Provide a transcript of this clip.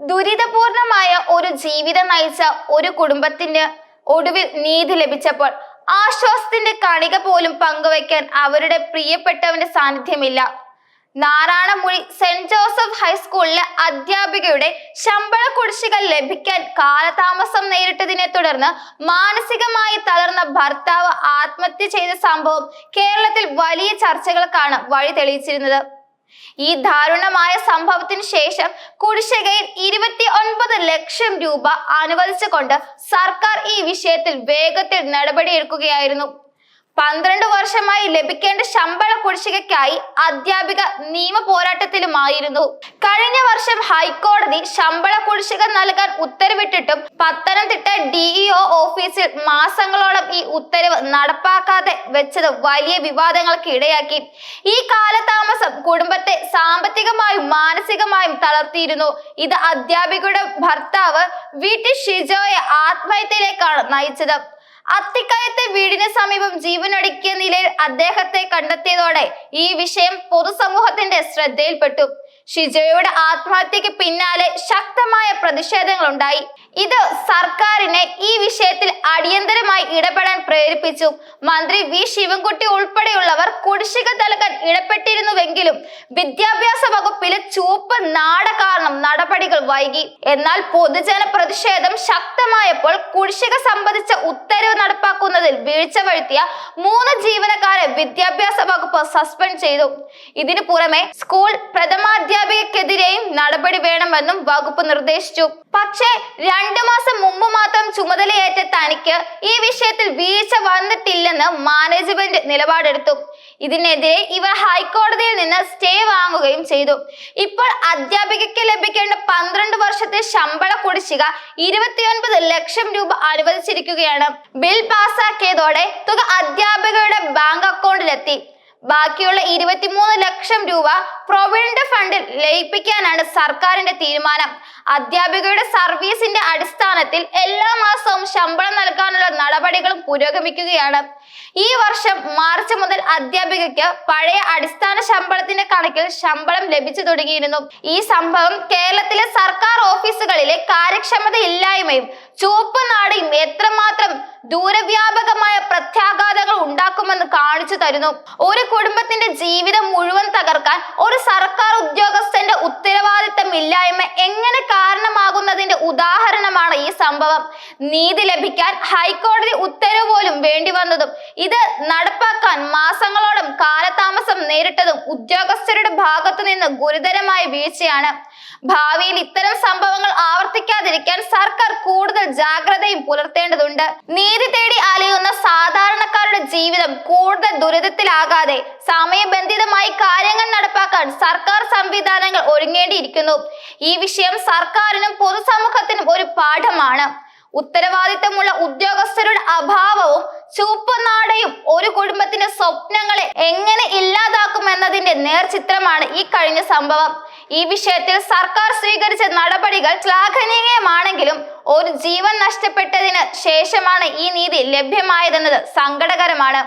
ദുരിതപൂർണമായ ഒരു ജീവിതം നയിച്ച ഒരു കുടുംബത്തിന് ഒടുവിൽ നീതി ലഭിച്ചപ്പോൾ ആശ്വാസത്തിന്റെ കണിക പോലും പങ്കുവയ്ക്കാൻ അവരുടെ പ്രിയപ്പെട്ടവന്റെ സാന്നിധ്യമില്ല. നാറാണമുഴി സെന്റ് ജോസഫ് ഹൈസ്കൂളിലെ അധ്യാപികയുടെ ശമ്പള കുടിശ്ശിക ലഭിക്കാൻ കാലതാമസം നേരിട്ടതിനെ തുടർന്ന് മാനസികമായി തളർന്ന ഭർത്താവ് ആത്മഹത്യ ചെയ്ത സംഭവം കേരളത്തിൽ വലിയ ചർച്ചകൾക്കാണ് വഴി തെളിയിച്ചിരുന്നത്. ഈ ദാരുണമായ സംഭവത്തിന് ശേഷം കുടിശ്ശികയിൽ ഇരുപത്തി ഒൻപത് ലക്ഷം രൂപ അനുവദിച്ചുകൊണ്ട് സർക്കാർ ഈ വിഷയത്തിൽ വേഗത്തിൽ നടപടിയെടുക്കുകയായിരുന്നു പന്ത്രണ്ട് വർഷമായി ലഭിക്കേണ്ട ശമ്പള കുടിശ്ശികയ്ക്കായി അധ്യാപിക നിയമ പോരാട്ടത്തിലുമായിരുന്നു. കഴിഞ്ഞ വർഷം ഹൈക്കോടതി ശമ്പള കുടിശ്ശിക നൽകാൻ ഉത്തരവിട്ടിട്ടും പത്തനംതിട്ട ഡിഇഒ ഓഫീസിൽ മാസങ്ങളോളം ഈ ഉത്തരവ് നടപ്പാക്കാതെ വെച്ചത് വലിയ വിവാദങ്ങൾക്ക് ഇടയാക്കി. ഈ കാലതാമസം കുടുംബത്തെ സാമ്പത്തികമായും മാനസികമായും തളർത്തിയിരുന്നു. ഇത് അധ്യാപികയുടെ ഭർത്താവ് വീട്ടിൽ ഷിജോയെ ആത്മഹത്യയിലേക്കാണ് നയിച്ചത്. അത്തിക്കയത്തെ വീടിന് സമീപം ജീവനൊടുക്കിയ നിലയിൽ അദ്ദേഹത്തെ കണ്ടെത്തിയതോടെ ഈ വിഷയം പൊതുസമൂഹത്തിന്റെ ശ്രദ്ധയിൽപ്പെട്ടു. ഷിജോയുടെ ആത്മഹത്യക്ക് പിന്നാലെ ശക്തമായ പ്രതിഷേധങ്ങൾ ഉണ്ടായി ഇത് സർക്കാരിനെ ഈ വിഷയത്തിൽ അടിയന്തരമായി ഇടപെടാൻ പ്രേരിപ്പിച്ചു. മന്ത്രി വി. ശിവൻകുട്ടി ഉൾപ്പെടെയുള്ളവർ കുടിശ്ശിക നൽകാൻ ഇടപെട്ടിരുന്നുവെങ്കിലും വിദ്യാഭ്യാസ വകുപ്പിലെ ചുവപ്പ് നാട കാരണം നടപടികൾ വൈകി. എന്നാൽ പൊതുജന പ്രതിഷേധം ശക്തമായപ്പോൾ കുടിശ്ശിക സംബന്ധിച്ച ഉത്തരവ് നടപ്പാക്കുന്നതിൽ വീഴ്ച വരുത്തിയ മൂന്ന് ജീവനക്കാരെ വിദ്യാഭ്യാസ വകുപ്പ് സസ്പെൻഡ് ചെയ്തു. ഇതിനു പുറമെ സ്കൂൾ പ്രഥമാധ്യാപികക്കെതിരെയും നടപടി വേണമെന്നും വകുപ്പ് നിർദ്ദേശിച്ചു. പക്ഷേ രണ്ടു മാസം മുമ്പ് മാത്രം ചുമതലയേറ്റ തനിക്ക് ഈ വിഷയത്തിൽ വീഴ്ച വന്നിട്ടില്ലെന്ന് മാനേജ്മെന്റ് നിലപാടെടുത്തു. ഇതിനെതിരെ ഇവർ ഹൈക്കോടതിയിൽ നിന്ന് സ്റ്റേ വാങ്ങുകയും ചെയ്തു. ഇപ്പോൾ അധ്യാപികയ്ക്ക് ലഭിക്കേണ്ട പന്ത്രണ്ട് വർഷത്തെ ശമ്പള കുടിശ്ശിക ഇരുപത്തിയൊൻപത് ലക്ഷം രൂപ അനുവദിച്ചിരിക്കുകയാണ്. ബിൽ പാസാക്കിയതോടെ തുക അധ്യാപികയുടെ ബാങ്ക് അക്കൗണ്ടിലെത്തി. ബാക്കിയുള്ള ഇരുപത്തിമൂന്ന് ലക്ഷം രൂപ പ്രൊവിഡന്റ് ഫണ്ടിൽ ലയിപ്പിക്കാനാണ് സർക്കാരിന്റെ തീരുമാനം. അധ്യാപികയുടെ സർവീസിന്റെ അടിസ്ഥാനത്തിൽ എല്ലാ മാസവും ശമ്പളം നൽകാനുള്ള നടപടികളും പുരോഗമിക്കുകയാണ്. ഈ വർഷം മാർച്ച് മുതൽ അധ്യാപികയ്ക്ക് പഴയ അടിസ്ഥാന ശമ്പളത്തിന്റെ കണക്കിൽ ശമ്പളം ലഭിച്ചു തുടങ്ങിയിരുന്നു. ഈ സംഭവം കേരളത്തിലെ സർക്കാർ ഓഫീസുകളിലെ കാര്യക്ഷമത ഇല്ലായ്മയും ചുവപ്പ് നാടയും എത്രമാത്രം ദൂരവ്യാപകമായ പ്രത്യാഘാതങ്ങൾ ഉണ്ടാക്കുമെന്ന് കാണിച്ചു തരുന്നു. ഒരു കുടുംബത്തിന്റെ ജീവിതം മുഴുവൻ തകർക്കാൻ ഒരു സർക്കാർ ഉദ്യോഗസ്ഥന്റെ ഉത്തരവാദിത്തം ഇല്ലായ്മ എങ്ങനെ കാരണമാകുന്നതിന്റെ ഉദാഹരണമാണ് ഈ സംഭവം. നീതി ലഭിക്കാൻ ഹൈക്കോടതി ഉത്തരവ് പോലും വേണ്ടി വന്നതും ഇത് നടപ്പാക്കാൻ മാസങ്ങളോളം കാലതാമസം നേരിട്ടതും ഉദ്യോഗസ്ഥരുടെ ഭാഗത്തു നിന്ന് ഗുരുതരമായ വീഴ്ചയാണ്. ഭാവിയിൽ ഇത്തരം സംഭവങ്ങൾ ആവർത്തിക്കാതിരിക്കാൻ സർക്കാർ കൂടുതൽ ജാഗ്രതയും പുലർത്തേണ്ടതുണ്ട്. നീതി തേടി അലയുന്ന സാധാരണക്കാരുടെ ജീവിതം കൂടുതൽ ദുരിതത്തിലാകാതെ സമയബന്ധിതമായി കാര്യങ്ങൾ നടപ്പാക്കാൻ സർക്കാർ സംവിധാനങ്ങൾ ഒരുങ്ങേണ്ടിയിരിക്കുന്നു. ഈ വിഷയം സർക്കാരിനും പൊതുസമൂഹത്തിനും ഒരു പാഠമാണ്. ഉത്തരവാദിത്തമുള്ള ഉദ്യോഗസ്ഥരുടെ അഭാവവും ചുവപ്പുനാടയും ഒരു കുടുംബത്തിന്റെ സ്വപ്നങ്ങളെ എങ്ങനെ ഇല്ലാതാക്കുമെന്നതിന്റെ നേർചിത്രമാണ് ഈ കഴിഞ്ഞ സംഭവം. ഈ വിഷയത്തിൽ സർക്കാർ സ്വീകരിച്ച നടപടികൾ ശ്ലാഘനീയമാണെങ്കിലും ഒരു ജീവൻ നഷ്ടപ്പെട്ടതിന് ശേഷമാണ് ഈ നീതി ലഭ്യമായതെന്നത് സങ്കടകരമാണ്.